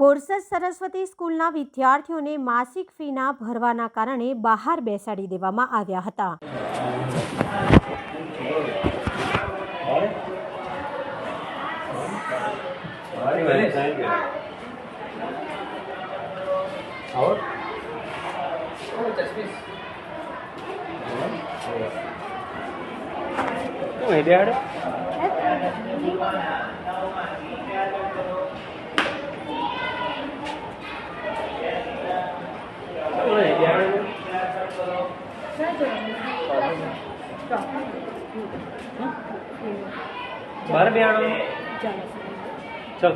બોરસદ સરસ્વતી સ્કૂલના વિદ્યાર્થીઓને માસિક ફીના ભરવાના કારણે બહાર બેસાડી દેવામાં આવ્યા હતા. હે બેહાડે શું હે બેહાડે? બાર બેહાડો ચલ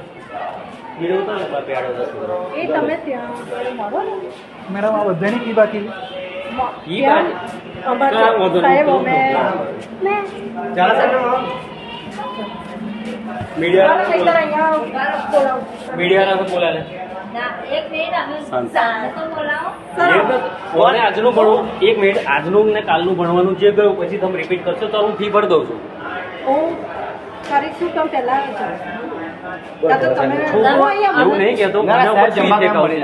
બીડો ઉતાર ને બાર બેહાડો દસ છોકરાઓ. એ તમે ત્યાં મળો ને મેડમ આ બધાની ફી બાકી ઈ બાજુ. અમારે હા, વાંધો નહીં. સાહેબ અમે ચાલો સાહેબ મીડિયા નહીતર અહીંયા બોલાવું મીડિયા ના બોલા લે એક મિનિટ અમે શાંત તો બોલાવો કોને આજનું ભણવું? એક મિનિટ આજનું ને કાલનું ભણવાનું જે ગયું પછી તમે રિપીટ કરશો તો હું ફી ભરી દઉં છું. એવું નહીં કહેતો ના, કોના પર શું ઇફેક્ટ આવશે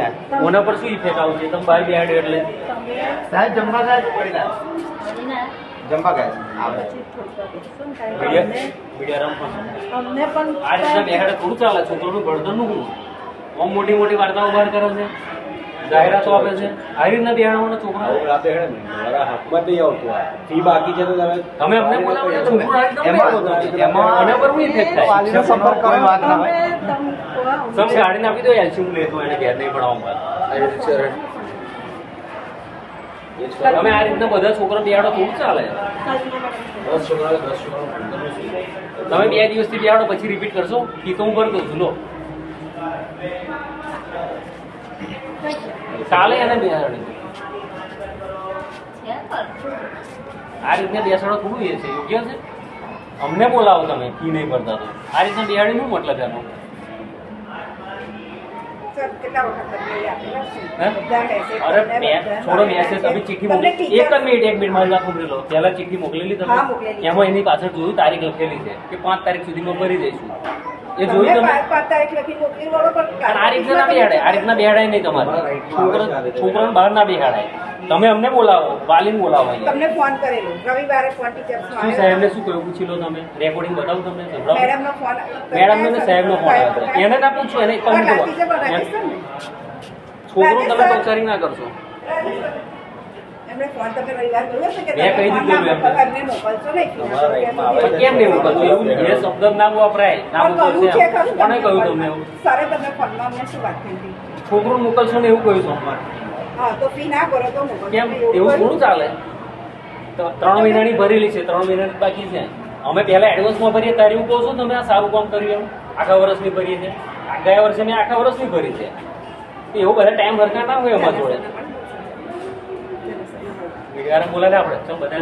પર શું ઇફેક્ટ આવશે તમે બહાર બેહાડ્યો એટલે. સાહેબ જમવા સાહેબ બોલીને જમવા ગયા થોડું શું થાય? મીડિયા મીડિયા રમવા. પણ આ રીતના બેહાડે થોડું ચાલે છોકરાનું ભણતરનું શું? આમ મોટી મોટી વાર્તાઓ બહાર કરે છે. જાહેરાતો આપે છે. આ રીતના બેહાડવાના છોકરા? હાથમાં નહીં આવતું આ. ફી બાકી છે તો તમે તમે અમને બોલાવો છો, આ રીતના એમાં- એમાં- આના પર શું ઇફેક્ટ થાય. વાલીનો સંપર્ક કોઈ વાત ના હોય. સમ ગાડીને આપી દો એલસી હું લેતો એને ઘેર નહીં તમે આ રીતના બધા છોકરા બેહાડો થોડું ચાલે? દસ છોકરા દસ છોકરા તમે બે દિવસથી બેહાડો પછી રિપીટ કરશો? ઈ તો હું ભરી દઉં છું લો. ચાલે એને બેહાડી આ રીતના બેસાડો થોડું એ છે યોગ્ય છે? અમને બોલાવો તમે ફી નહીં ભરતા તો. આ રીતના બેહાડી શું મતલબ એનો અરે છોડો મેસેજ તમે ચિઠ્ઠી મોકલી એક જ મિનિટ એક મિનિટ મારી સાંભળી લો. પહેલા ચિઠ્ઠી મોકલેલી તમે? એમાં એની પાછળ જોયું તારીખ લખેલી છે કે પાંચ તારીખ સુધીમાં ભરી દઈશું. એ જોયું તમે? પાંચ- તારીખ લખી મોકલી વળો પણ આ રીતના ના બેહાડાય આ રીતના બેહાડાય નહીં તમારે. છોકરા છોકરાને બહાર ના બેહાડાય તમે અમને બોલાવો વાલીને બોલાવો તમને ફોન કરેલો રવિવારે ફોન ટીચર શું સાહેબને શું કહ્યું? પૂછી લો તમે. રેકોર્ડિંગ બતાવું તમને? સંભળાવો. મેડમ નો ફોન મેડમ ને સાહેબ નો ફોન આવ્યો એને ના પૂછો એને પણ? છોકરો તમે રાજેશ ના કરશો. ફોન તમને રવિવાર કર્યો છે કે તમે ફોન ના એમને. એમને મોકલશો નહીં. તમારા રાઈટમાં આવે પણ કેમ નહીં મોકલતો એવું એ શબ્દ ના વપરાય. ના મોકલશે છે એમ. ખરું કોણે તમને કહ્યું તમને સરે તમને ફોનમાં અમને શું વાત થઈ હતી? છોકરું મોકલશો ને એવું કહ્યું છે હા તો ફી ના ભરો તો મોકલશો. કેમ? એવું થોડું ચાલે? તો ત્રણ મહિનાની ભરેલી છે ત્રણ મહિનાની બાકી છે. અમે પહેલા એડવાન્સમાં ભરીએ ત્યારે એવું કહો છો તમે આ સારું કામ કર્યું એમ? આખા વર્ષની ભરીએ છે. આ ગયા વર્ષે મેં આખા વર્ષની ભરી છે. એવો બધા ટાઈમ ભરખા ના હોય અમારા જોડે. મીડિયાને બોલાવે આપણે. બધા